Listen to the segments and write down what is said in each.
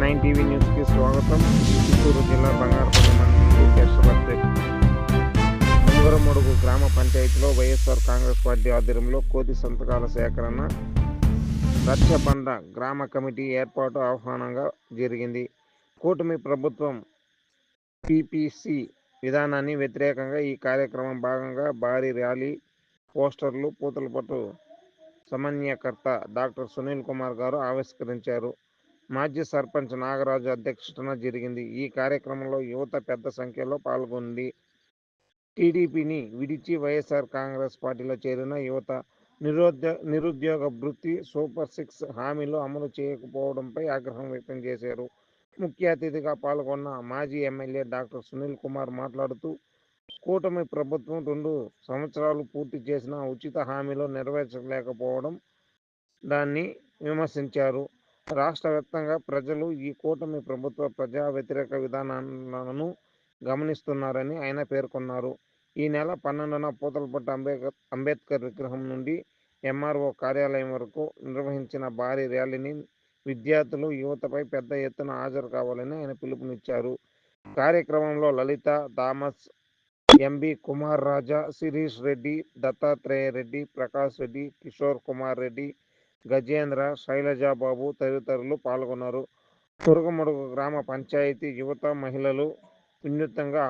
Nine TV న్యూస్కి స్వాగతం. చిత్తూరు జిల్లా బంగారపల్లి మండలం ముంగరమడుగు గ్రామ పంచాయతీలో వైఎస్ఆర్ కాంగ్రెస్ పార్టీ ఆధ్వర్యంలో కోతి సంతకాల సేకరణ రచ్చబండ గ్రామ కమిటీ ఏర్పాటు ఆహ్వానంగా జరిగింది. కూటమి ప్రభుత్వం పిపిసి విధానాన్ని వ్యతిరేకంగా ఈ కార్యక్రమం భాగంగా భారీ ర్యాలీ పోస్టర్లు పూతలపట్టు సమన్వయకర్త డాక్టర్ సునీల్ కుమార్ గారు ఆవిష్కరించారు. మాజీ సర్పంచ్ నాగరాజు అధ్యక్షతన జరిగింది. ఈ కార్యక్రమంలో యువత పెద్ద సంఖ్యలో పాల్గొంది. టీడీపీని విడిచి వైఎస్ఆర్ కాంగ్రెస్ పార్టీలో చేరిన యువత నిరుద్యో నిరుద్యోగ వృత్తి సూపర్ సిక్స్ హామీలు అమలు చేయకపోవడంపై ఆగ్రహం వ్యక్తం చేశారు. ముఖ్య అతిథిగా పాల్గొన్న మాజీ ఎమ్మెల్యే డాక్టర్ సునీల్ కుమార్ మాట్లాడుతూ కూటమి ప్రభుత్వం రెండు సంవత్సరాలు పూర్తి చేసిన ఉచిత హామీలు నెరవేర్చలేకపోవడం దాన్ని విమర్శించారు. రాష్ట్ర వ్యాప్తంగా ప్రజలు ఈ కూటమి ప్రభుత్వ ప్రజా వ్యతిరేక విధానాలను గమనిస్తున్నారని ఆయన పేర్కొన్నారు. ఈ నెల పన్నెండున పూతలపట్టు అంబేద్కర్ అంబేద్కర్ విగ్రహం నుండి ఎంఆర్ఓ కార్యాలయం వరకు నిర్వహించిన భారీ ర్యాలీని విద్యార్థులు యువతపై పెద్ద ఎత్తున హాజరు కావాలని ఆయన పిలుపునిచ్చారు. కార్యక్రమంలో Lalitha Thomas M B Kumar Raja Sirish Reddy Dattatreya Reddy Prakash Reddy Kishore Kumar Reddy Gajendra Sailaja Babu తదితరులు పాల్గొన్నారు. తురుగమడుగు గ్రామ పంచాయతీ యువత మహిళలు వినూత్నంగా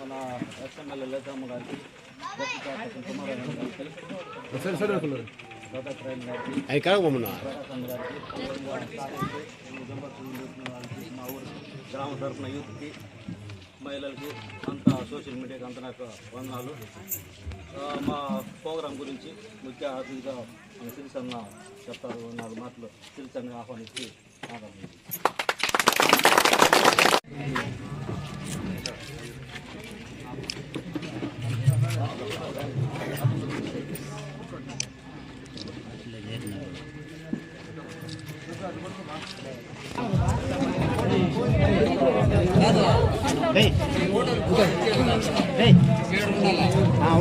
మన ఎస్ఎంఎల్ఏ లేదమ్మ గారికి డాక్టర్ కుమార్ గారికి మా ఊరు గ్రామ తరఫున యూత్కి మహిళలకి అంతా సోషల్ మీడియాకి అంత నాకు వందనాలు. మా ప్రోగ్రాం గురించి ముఖ్య అతిథిగా సిరిసన్న చెప్తారు నాలుగు మాటలు. సిరిసన్న ఆహ్వానించి మాట్లాడుతుంది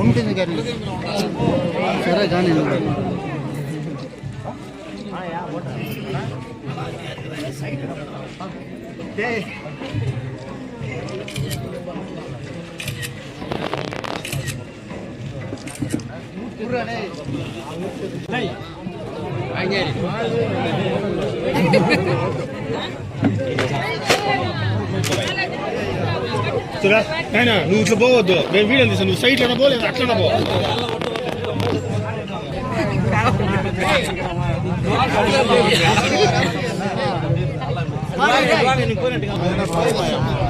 ఉంటుంది కానీ సరే కానీ చూడా నాయన నువ్వు ఇట్లా పోవద్దు. మేము వీడియో తీసాను నువ్వు సైట్ అన్న పోలేదు అట్లనే పో.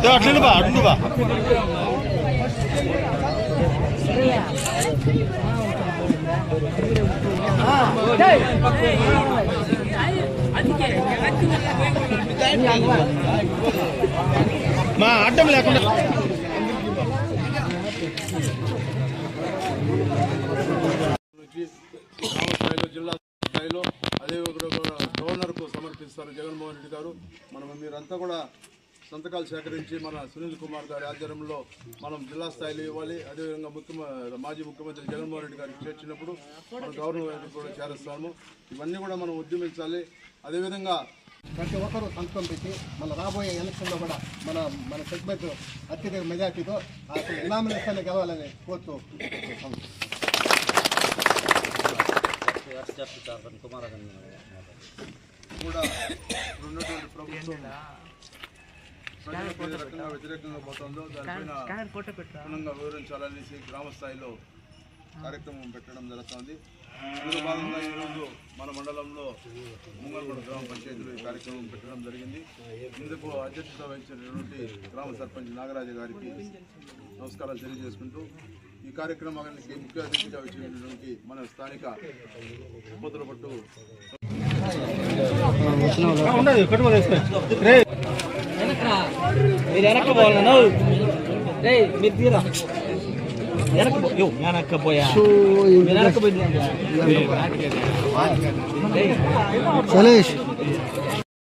అట్లా బా అట్లు బా మా అడ్డం లేకుండా. జిల్లా స్థాయిలో అదే గవర్నర్కు సమర్పిస్తారు జగన్మోహన్ రెడ్డి గారు. మనం మీరంతా కూడా సంతకాలు సేకరించి మన సునీల్ కుమార్ గారి ఆధ్వర్యంలో మనం జిల్లా స్థాయిలో ఇవ్వాలి. అదేవిధంగా ముఖ్యమంత్రి మాజీ ముఖ్యమంత్రి జగన్మోహన్ రెడ్డి గారికి చేర్చినప్పుడు మనం గవర్నర్ కూడా చేరుస్తాము. ఇవన్నీ కూడా మనం ఉద్యమించాలి. అదేవిధంగా ప్రతి ఒక్కరూ సంతకం పెట్టి మన రాబోయే ఎలక్షన్లో కూడా మన మన సెగ్మెంట్ అత్యధిక మెజార్టీతో అసలు ఇనామినేషన్ గెలవాలని కోరుతూ కూడా ఉన్నటువంటి ప్రభుత్వం ప్రజలకు రకంగా వ్యతిరేకంగా పోతుందో దానిపైన వివరించాలనేసి గ్రామ స్థాయిలో కార్యక్రమం పెట్టడం జరుగుతుంది. ఇందులో భాగంగా ఈరోజు మన మండలంలో ముంగల్గూడ గ్రామ పంచాయతీలో ఈ కార్యక్రమం పెట్టడం జరిగింది. ఇందుకు అధ్యక్షత వహించినటువంటి గ్రామ సర్పంచ్ నాగరాజు గారికి నమస్కారాలు తెలియజేసుకుంటూ ఈ కార్యక్రమానికి ముఖ్య అతిథిగా వచ్చినటువంటి మన స్థానిక పొద్దులపట్టు మీరు వెనక్కి పోవాలి మీరు తీరా. వెనక్కి పో- యో, వెనక్కి పోయా మీరు వెనక్కి పోయింది సలేష్